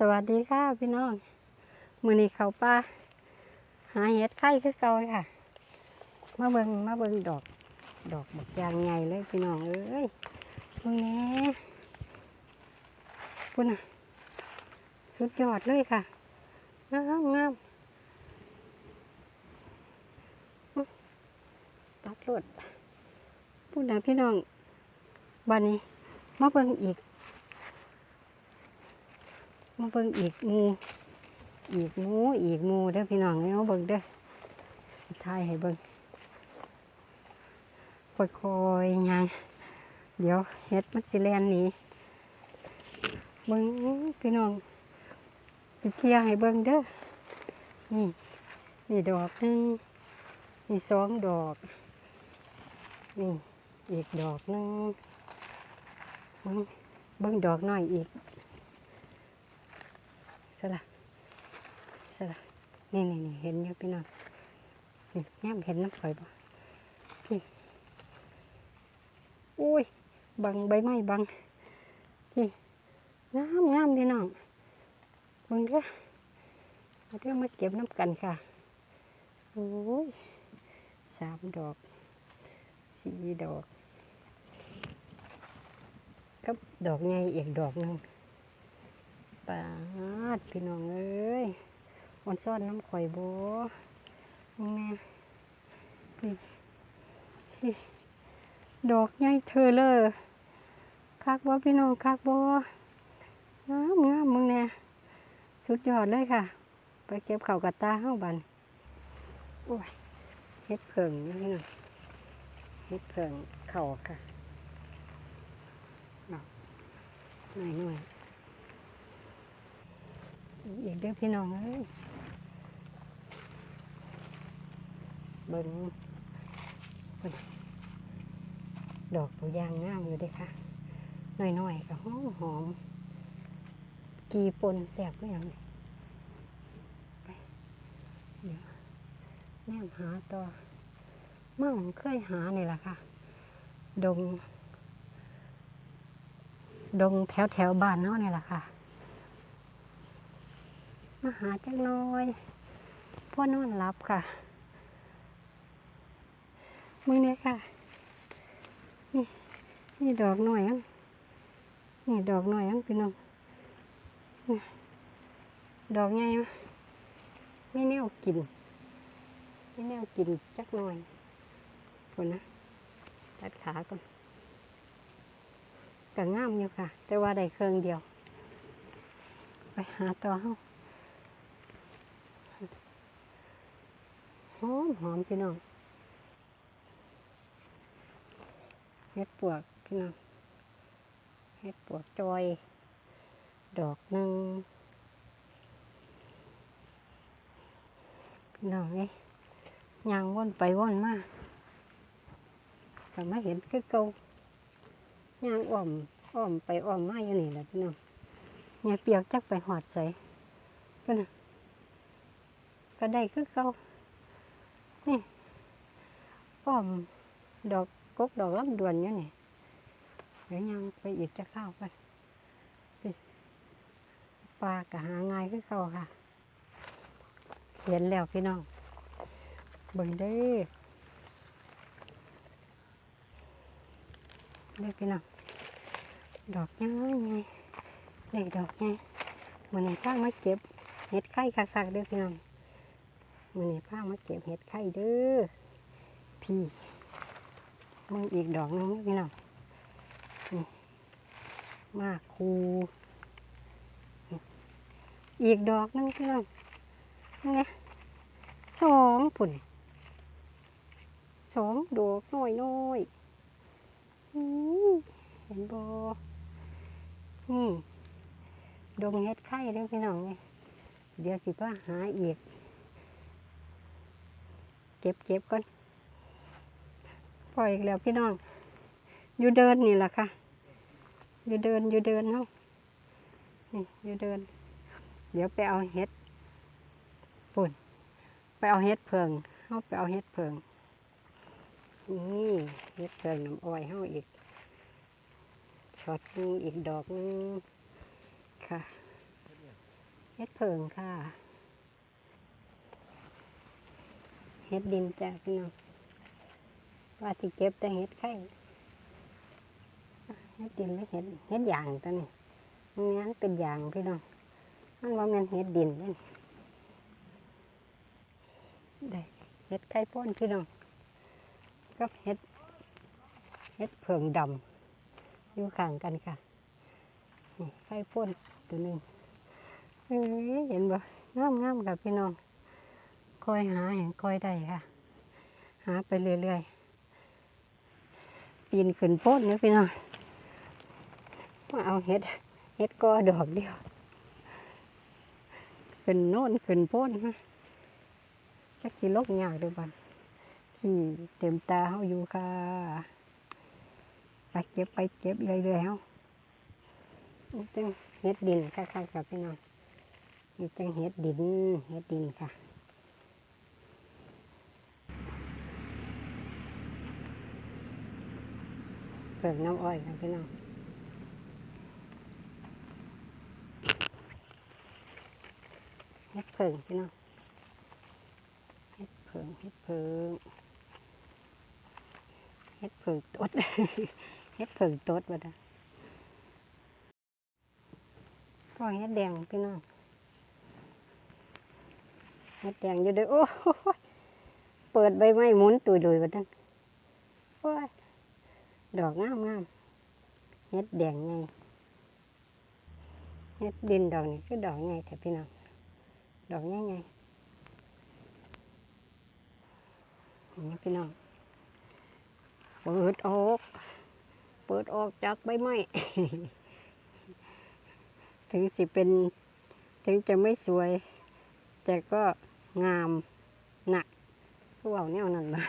สวัสดีค่ะพี่น้องมือนี้เขาป้าหาเห็ดไข่คือเก่าค่ะ มาเบิงมาเบิงดอก ดอกบักยางใหญ่เลยพี่น้องเอ้ยเบิ่งแหน่พุ่นน่ะสุดยอดเลยค่ะงามงามตัดรดพุ่นน่ะพี่น้องบันนี้มาเบิงอีก มาเบิ่งอีกมูอีกมูอีกมูเด้อพี่น้องเนาะเบิ่งเด้อทายให้เบิ่งค่อยๆย่างเดี๋ยวเฮ็ดมันสิแล่นหนีเบิ่งพี่น้องสิเคลียให้เบิ่งเด้อนี่นี่ดอกหนึงนี่สองดอกนี่อีกดอกหนึงเบิ่งเบิ่งดอกน้อยอีก สละสละนี่นี่นี่เห็นอยู่พี่น้องนี่แง้มเห็นน้ำข่อยบ่พี่อุ้ยบังใบไม้บังพี่งามงามพี่น้องเบิ่งเด้อมาเด้อมาเก็บน้ำกันค่ะโอ้ยสามดอกสี่ดอกกับดอกใหญ่อีกดอกหนึ่ง ปาดพี่น้องเอ้ยอ่อนซ่อนน้ำข่อยโบนี่แม่พี่ดอกใหญ่เธอเลยคักบ่พี่น้องคักบ่งามงามมึงเนี่ยสุดยอดเลยค่ะ ไปเก็บเข่ากับตาเฮ้าบันโอ้ยเฮ็ดเผิงนะพี่น้องเฮ็ดเผิงเข่าค่ะหน่อยหน่อย อีกเด้อพี่น้องเอ้ยเบิ่งเบิ่งดอกตัวยางงามอยู่ด้ค่ะน้อยๆก็หอมหอม กีปนแสบก็อย่างนี้ไปเดี๋ยวแนมหาต่อเมื่อผมเคยหานี่แหละค่ะ ดง ดงแถวแถวบ้านเนาะนี่แหละค่ะ มาหาจักน้อยพ่อนอนรับค่ะมือเนี้ยค่ะ นี่นี่ดอกหน่อยอังนี่ดอกหน่อยอังพี่น้องดอกใหญ่ไม่แนวกินไม่แนวกินจักหน่อยคนนะตัดขาก่อนก็งามอยู่ค่ะ แต่ว่าได้เครื่องเดียว ไปหาต่อเฮา หอมหอมพี่น้องเฮ็ดปวกพี่น้องเฮ็ดปวกจอย ดอกหนึ่งพี่น้องนี่ยยางว่อนไปว่อนมาแต่ไม่เห็นคือเก่ายางอ้อมอ้อมไปอ้อมมาอยู่นี่แหละพี่น้องเนี่ยเปียกจักไปหอดใส่ก็นะก็ได้คือเก่า นี่อ้อมดอกกกดอกลำดวนอยู่นี่เดี๋ยวยังไปอีกจะเข้าไปสิปลากะหาง่ายคือเขาค่ะ เห็นแล้วพี่น้องเบิ่งเด้เด้อพี่น้องดอกยังไงเด็กดอกไงมันนี้ข้างมาเก็บเห็ดไข่คักๆเด้อพี่น้อง มือนี้พามาเก็บเห็ดไข่เด้อพี่มึงอีกดอกนึงพี่น้องนี่มากคูอีกดอกนึงพี่น้องนี่สองปุ่นสองดอกน้อยน้อยอื้อเห็นบอนี่ดงเห็ดไข่เด้อพี่น้องนี่เดี๋ยวสิว่าหาอีก เก็บเก็บก่อนปล่อยอีกแล้วพี่น้อง อยู่เดินนี่แหละค่ะ อยู่เดินอยู่เดินเนาะนี่อยู่เดิน เดี๋ยวไปเอาเห็ดปุ่น ไปเอาเห็ดเพิงเฮาไปเอาเห็ดเพิงนี่เห็ดเพิงน้ำอ้อยเฮาอีกช็อตนึงอีกดอกนึงค่ะเฮ็ดเผิงค่ะ เฮ็ดดินจ้ะพี่น้องว่าที่เก็บแต่เฮ็ดไข่เฮ็ดดินหรือเฮ็ดเฮ็ดยางตัวนี้มันงั้นเป็นยางพี่น้องมันว่ามันเฮ็ดดินเด้นี่ได้เฮ็ดไข่พ่นพี่น้องกับเฮ็ดเฮ็ดเผิงดำอยู่ข้างกันค่ะไข่พ่นตัวหนึงเห็นบ่งามงามๆค่ะพี่น้อง คอยหาเห็นคอยได้ค่ะ หาไปเรื่อยๆ ปีนขึ้นโพ้นเนี่ยพี่น้องมาเอาเห็ดเห็ดกอดอกเดียว ขึ้นโน่นขึ้นโพ้นฮะจักกี่ลกยากด้วยบันที่เต็มตาเขาอยู่ค่ะไปเก็บไปเก็บเรื่อยๆเฮาจังเห็ดดินค่ะค่ะกับพี่น้องนี่จังเห็ดดินเห็ดดินค่ะ เปิดน้ำอ้อยค่ะพี่น้องเฮ็ดเพิงพี่น้องเฮ็ดเพิงเฮ็ดเพิงเฮ็ดเพิงตดเฮ็ดเพิงตดบ่ได้ก็เฮ็ดแดงพี่น้องเฮ็ดแดงอยู่เด้อโอ้เปิดใบไม้หมุนตุยดุยบ่ได้โอ้ย ดอกงามงามเฮ็ดแดงไงเฮ็ดดินดอกนี่คือดอกไงแต่พี่น้องดอกไงไงนี่พี่น้องเปิดออก เปิดออกจากใบไม้ถึงสิเป็นถึงจะไม่สวย แต่ก็งามหนักพวกเราแนวนั้นเลย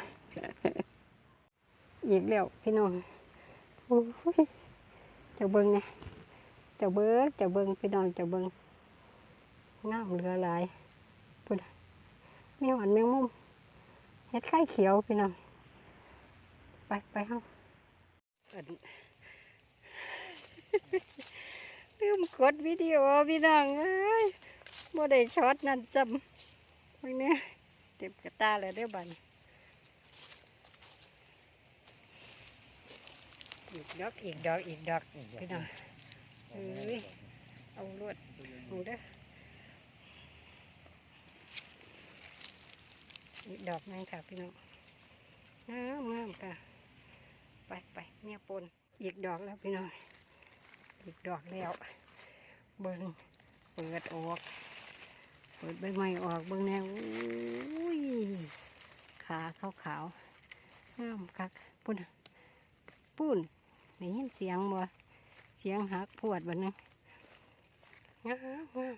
อีกแล้วพี่น้องโอ้ยจ้าเบิ้งไงจ้าเบิ้งจ้าเบิ้งพี่น้องจ้าเบิ้งงามเหลือหลายปุ่นแมวอันแมงมุมเฮ็ดไข่เขียวพี่น้องไปไปเฮาอันลืมกดวิดีโอพี่น้องเอ้ยบ่ได้ช็อตนั่นจำมึงเนี่ยเต็มกระตาเลยเด้อบัน อีกดอกอีกดอกอีกดอกพี่น้องเอ้ยเอาลวดเอาเด้ออีกดอกนึงค่ะพี่น้องงามงามค่ะไปไปเนี่ยปนอีกดอกแล้วพี่น้องอีกดอกแล้ว เบิ้งเปิดออก เปิดใบไม้ออกเบิ้งแนวอุ้ยขาขาวขาวงามคักปุ่นปุ่น ได้ยินเสียงบ่เสียงหักปวดบ่นึงงามงาม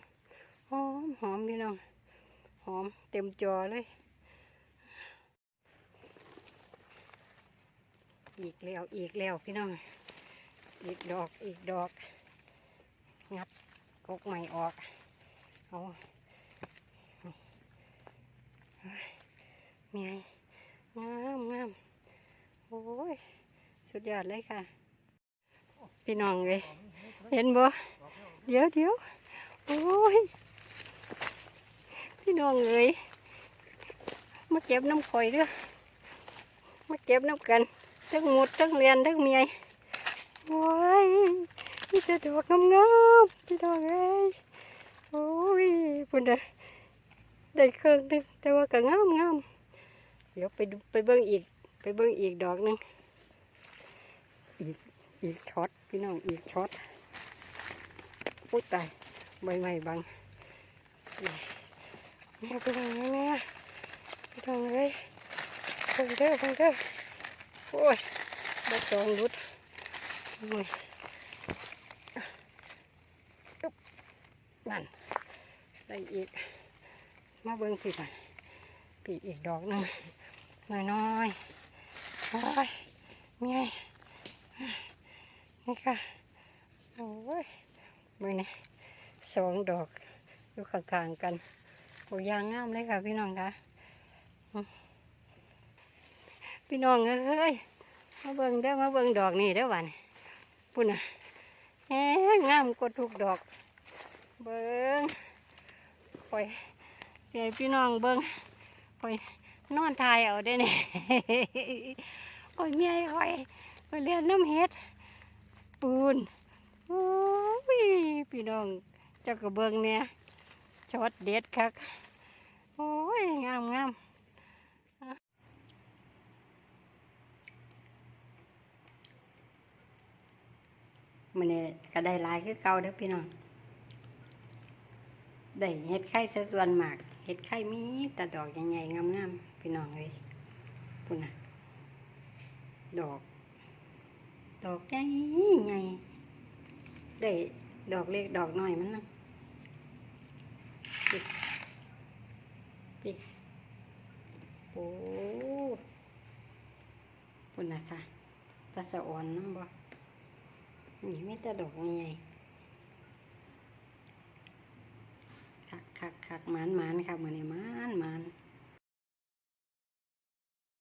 หอมหอมพี่น้องหอมเต็มจอเลย อีกแล้วอีกแล้วพี่น้องอีกดอกอีกดอก งัดกกใหม่ออกเอาเมียงามงามโอ้ย สุดยอดเลยค่ะ พี่น้องเลยเห็นบ่เดี๋ยวเดี๋ยวโอ้ยพี่น้องเลยมาเก็บน้ำข่อยเด้อมาเก็บน้ำกันทั้งหมดทั้งเรียนทั้งเมียโอ้ยนี่จะดอกงามๆพี่น้องเอ้ยโอ้ยพุ่นเด้อได้เครื่องนึงแต่ว่าก็งามงามๆเดี๋ยวไปดูไปเบิ่งอีกไปเบิ่งอีกดอกหนึง อีกช็อตพี่น้องอีกช็อตพูดตายใบไม้บังแม่พี่น้องแม่พี่น้องเลยเพิ่งเด้อเพิ่งเด้อโอ้ยใบตองรุดโอ้ยจุ๊บนั่นได้อีก มาเบิ่งสิก่อนปีอีกดอกหนึงน้อยๆโอ้ยเมีย นี่ค่ะโอ้ยมือนี่สองดอกอยู่ข้างๆกันโอ้ยางงามเลยค่ะพี่น้องค่ะพี่น้องเอ้ยมาเบิ่งเด้อมาเบิ่งดอกนี่เด้อวันปุ่นน่ะแหมงามกว่าทุกดอก เบิ่งปล่อยเสียวพี่น้องเบิ่งปล่อยนอนทายเอาได้เนี่ยปล่อยเมียคอยไปเรียนน้ำเฮ็ด ปูนโอ้ยพี่น้องเจ้ากระเบิงเนี่ยช็อตเด็ดคักโอ้ยงามงามมันนี่ยก็ได้หลายคือเก่าเด้อพี่น้องได้เห็ดไข่ซะส่วนมากเห็ดไข่มีแต่ดอกใหญ่ๆงามๆพี่น้องเลยพุ่นน่ะดอก ดอกใหญ่ใหญ่ได้ดอกเล็กดอกน้อยมันนะปิดปิดโอ้พุ่นนะคะตาสะอ่อนน้ำบ่นี่ไมีแต่ดอกใหญ่คักคักคักมานมานครับมือนี้มานมาน